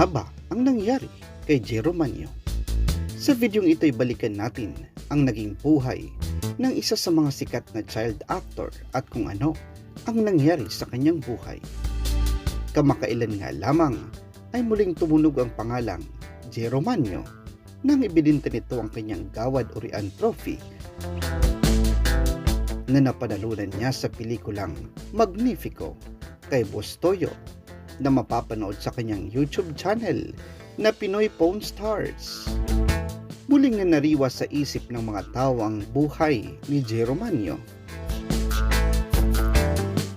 nga ba ang nangyari kay Jero Manyo? Sa videong ito'y balikan natin ang naging buhay ng isa sa mga sikat na child actor at kung ano ang nangyari sa kanyang buhay. Kamakailan nga lamang ay muling tumunog ang pangalang Jero Manyo nang ibinenta nito ang kanyang Gawad Urian Trophy na napanalunan niya sa pelikulang Magnifico kay Boss Toyo na mapapanood sa kanyang YouTube channel na Pinoy Pawn Stars. Muling na nariwa sa isip ng mga tao ang buhay ni Jero Manyo.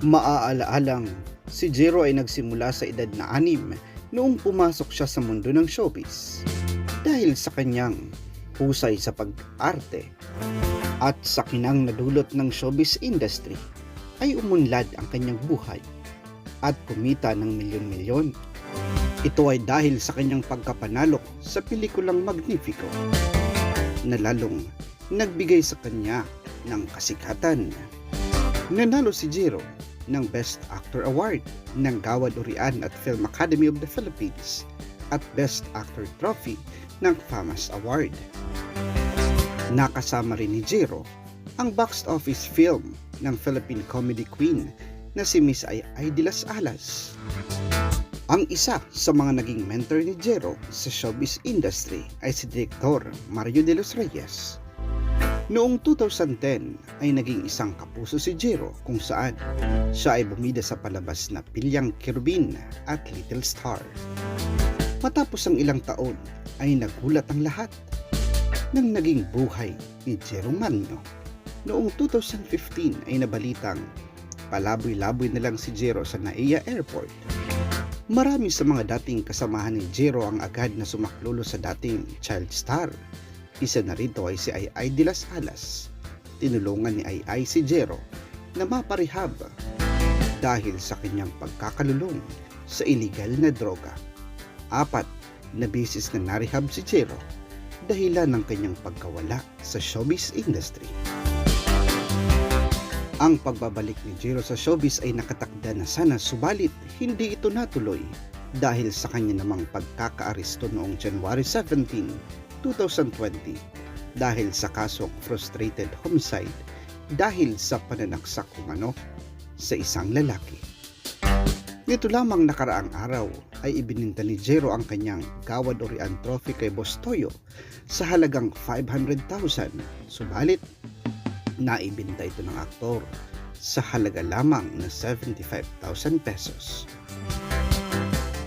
Maaala-alang, si Jero ay nagsimula sa edad na anim noong pumasok siya sa mundo ng showbiz dahil sa kanyang husay sa pag-arte at sa kinang nadulot ng showbiz industry ay umunlad ang kanyang buhay at kumita ng milyon-milyon. Ito ay dahil sa kanyang pagkapanalo sa pelikulang Magnifico na lalong nagbigay sa kanya ng kasikatan. Nanalo si Jiro ng Best Actor Award ng Gawad Urian at Film Academy of the Philippines at Best Actor Trophy ng FAMAS Award. Nakasama rin ni Jiro ang box office film ng Philippine Comedy Queen na si Miss Ay Ay de las Alas. Ang isa sa mga naging mentor ni Jero sa showbiz industry ay si Director Mario de los Reyes. Noong 2010 ay naging isang kapuso si Jero kung saan siya ay bumida sa palabas na Pilyang Kirubin at Little Star. Matapos ang ilang taon ay nagulat ang lahat ng naging buhay ni Jero Manno. Noong 2015 ay nabalitang palaboy-laboy na lang si Jero sa Naiya Airport. Marami sa mga dating kasamahan ni Jero ang agad na sumaklolo sa dating child star. Isa na rito ay si Ay de las Alas. Tinulungan ni Ay si Jero na maparehab dahil sa kanyang pagkakalulong sa illegal na droga. Apat na beses na narehab si Jero dahilan ng kanyang pagkawala sa showbiz industry. Ang pagbabalik ni Jiro sa showbiz ay nakatakda na sana subalit hindi ito natuloy dahil sa kanya namang pagkakaaresto noong January 17, 2020 dahil sa kasong frustrated homicide dahil sa pananaksak umano sa isang lalaki. Nito lamang nakaraang araw ay ibininta ni Jero ang kanyang Gawad Orian Trophy kay Boss Toyo sa halagang 500,000. Subalit, naibinta ito ng aktor sa halaga lamang na 75,000 pesos.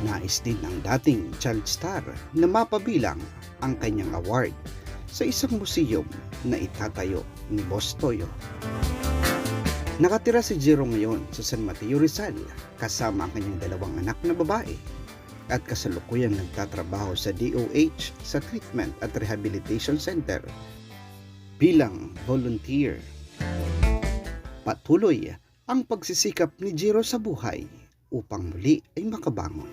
Nais din ng dating child star na mapabilang ang kanyang award sa isang museum na itatayo ni Boss Toyo. Nakatira si Jiro ngayon sa San Mateo Rizal kasama ang kanyang dalawang anak na babae at kasalukuyang nagtatrabaho sa DOH sa Treatment at Rehabilitation Center bilang volunteer. Patuloy ang pagsisikap ni Jiro sa buhay upang muli ay makabangon.